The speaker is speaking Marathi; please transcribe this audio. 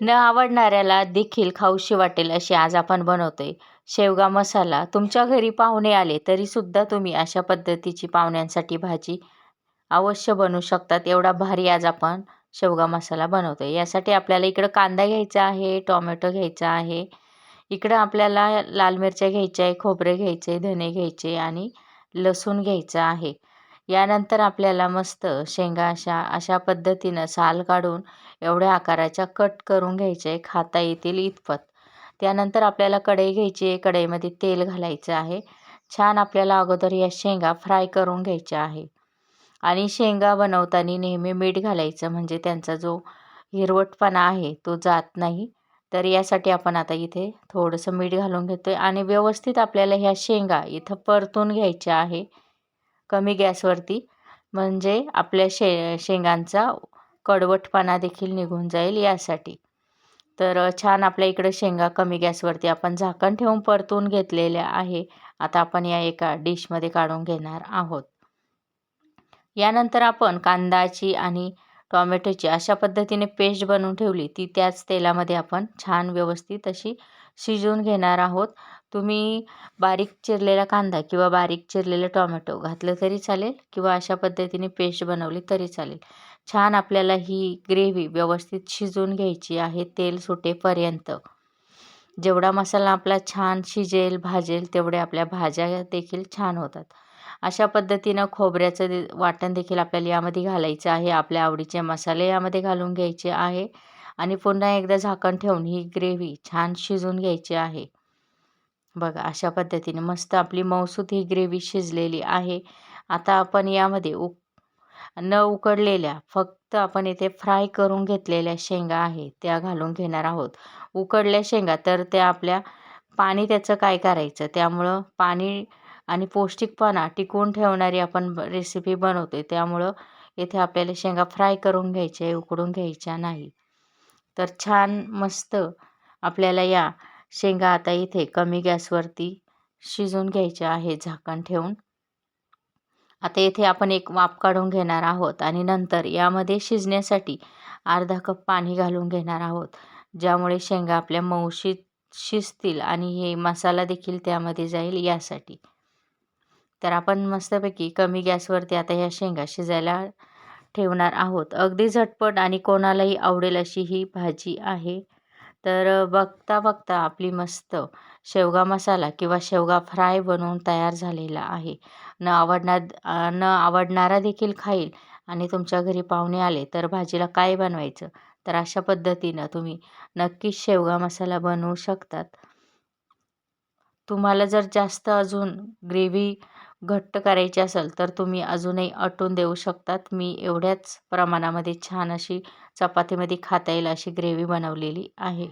न आवडणाऱ्याला देखील खाऊशी वाटेल अशी आज आपण बनवतोय. शेवगा मसाला तुमच्या घरी पाहुणे आले तरीसुद्धा तुम्ही अशा पद्धतीची पाहुण्यांसाठी भाजी अवश्य बनवू शकतात. एवढा भारी आज आपण शेवगा मसाला बनवतो आहे यासाठी आपल्याला इकडं कांदा घ्यायचा आहे टोमॅटो घ्यायचा आहे. इकडं आपल्याला लाल मिरच्या घ्यायच्या आहे खोबरे घ्यायचे धने घ्यायचे आणि लसूण घ्यायचं आहे. यानंतर आपल्याला मस्त शेंगा अशा अशा पद्धतीनं साल काढून एवढ्या आकाराच्या कट करून घ्यायचे खाता येतील इतपत. त्यानंतर आपल्याला कढई घ्यायची आहे कढईमध्ये तेल घालायचं आहे. छान आपल्याला अगोदर या शेंगा फ्राय करून घ्यायच्या आहे. आणि शेंगा बनवताना नेहमी मीठ घालायचं म्हणजे त्यांचा जो हिरवटपणा आहे तो जात नाही. तर यासाठी आपण आता इथे थोडंसं मीठ घालून घेतो आहे आणि व्यवस्थित आपल्याला ह्या शेंगा इथं परतून घ्यायच्या आहे. कमी गॅसवरती. म्हणजे आपल्या शे शेंगांचा कडवटपणा देखील निघून जाईल यासाठी. तर छान आपल्या इकडं शेंगा कमी गॅसवरती आपण झाकण ठेवून परतून घेतलेल्या आहे. आता आपण या एका डिशमध्ये काढून घेणार आहोत. यानंतर आपण कांदाची आणि टॉमॅटोची अशा पद्धतीने पेस्ट बनवून ठेवली ती त्याच तेलामध्ये आपण छान व्यवस्थित अशी शिजवून घेणार आहोत. तुम्ही बारीक चिरलेला कांदा किंवा बारीक चिरलेलं टॉमॅटो घातलं तरी चालेल किंवा अशा पद्धतीने पेस्ट बनवली तरी चालेल. छान आपल्याला ही ग्रेव्ही व्यवस्थित शिजवून घ्यायची आहे तेल सुटेपर्यंत. जेवढा मसाला आपला छान शिजेल भाजेल तेवढ्या आपल्या भाज्या देखील छान होतात. अशा पद्धतीनं खोबऱ्याचं दे वाटण देखील आपल्याला यामध्ये घालायचं आहे. आपल्या आवडीचे मसाले यामध्ये घालून घ्यायचे आहे. आणि पुन्हा एकदा झाकण ठेवून ही ग्रेव्ही छान शिजून घ्यायची आहे. बघा अशा पद्धतीने मस्त आपली मौसूत ही ग्रेव्ही शिजलेली आहे. आता आपण यामध्ये उक न उकडलेल्या फक्त आपण इथे फ्राय करून घेतलेल्या शेंगा आहे त्या घालून घेणार आहोत. उकडल्या शेंगा तर त्या आपल्या पाणी त्याचं काय करायचं? त्यामुळं पाणी आणि पौष्टिकपणा टिकवून ठेवणारी आपण रेसिपी बनवतो आहे त्यामुळं इथे आपल्याला शेंगा फ्राय करून घ्यायच्या आहे उकडून घ्यायच्या नाही. तर छान मस्त आपल्याला या शेंगा आता इथे कमी गॅसवरती शिजून घ्यायच्या आहे झाकण ठेवून. आता येथे आपण एक वाफ काढून घेणार आहोत आणि नंतर यामध्ये शिजण्यासाठी अर्धा कप पाणी घालून घेणार आहोत ज्यामुळे शेंगा आपल्या मऊशी शिजतील आणि हे मसाला देखील त्यामध्ये जाईल यासाठी. तर आपण मस्तपैकी कमी गॅसवरती आता ह्या शेंगा शिजायला ठेवणार आहोत. अगदी झटपट आणि कोणालाही आवडेल अशी ही भाजी आहे. तर बघता बघता आपली मस्त शेवगा मसाला किंवा शेवगा फ्राय बनवून तयार झालेला आहे. न आवडणार न आवडणारा देखील खाईल आणि तुमच्या घरी पाहुणे आले तर भाजीला काय बनवायचं? तर अशा पद्धतीनं तुम्ही नक्कीच शेवगा मसाला बनवू शकतात. तुम्हाला जर जास्त अजून ग्रेव्ही घट्ट करायची असेल तर तुम्ही अजूनही अटून देऊ शकतात. मी एवढ्याच प्रमाणामध्ये छान अशी चपातीमध्ये खाता येईल अशी ग्रेव्ही बनवलेली आहे.